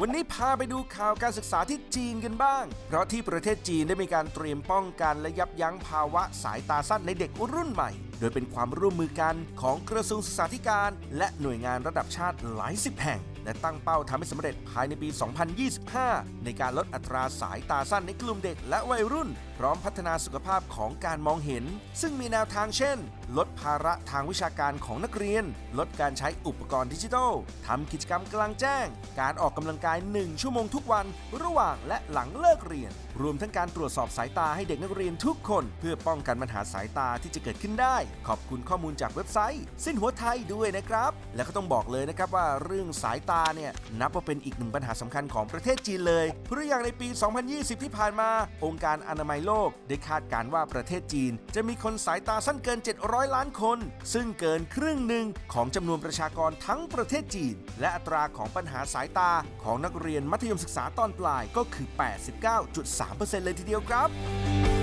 วันนี้พาไปดูข่าวการศึกษาที่จีนกันบ้าง เพราะที่ประเทศจีนได้มีการเตรียมป้องกันและยับยั้งภาวะสายตาสั้นในเด็กรุ่นใหม่ โดยเป็นความร่วมมือกันของกระทรวงศึกษาธิการ และหน่วยงานระดับชาติหลายสิบแห่ง และตั้งเป้าทำให้สำเร็จภายในปี 2025 ในการลดอัตราสายตาสั้นในกลุ่มเด็กและวัยรุ่น พร้อมพัฒนาสุขภาพของการมองเห็น ซึ่งมีแนวทางเช่น ลดภาระทางวิชาการของนักเรียน ลดการใช้อุปกรณ์ดิจิทัลทำกิจกรรมกลางแจ้ง การออกกำลังกาย 1 ชั่วโมงทุกวัน ระหว่างและหลังเลิกเรียน รวมทั้งการตรวจสอบสายตาให้เด็กนักเรียนทุกคน เพื่อป้องกันปัญหาสายตาที่จะเกิดขึ้นได้ ขอบคุณข้อมูลจากเว็บไซต์ สิ้นหัวไทยด้วยนะครับ และก็ต้องบอกเลยนะครับว่าเรื่องสายตาเนี่ยนับว่าเป็นอีกหนึ่งปัญหาสำคัญของประเทศจีนเลย เพราะอย่างในปี 2020 ที่ผ่านมา องค์การอนามัยโลกได้คาดการณ์ว่าประเทศจีน จะมีคนสายตาสั้นเกิน 700 ล้านคน ซึ่งเกินครึ่งหนึ่งของจำนวนประชากรทั้งประเทศจีน และอัตราของปัญหาสายตาของนักเรียนมัธยมศึกษาตอนปลายก็คือ 89.3%เลยทีเดียวครับ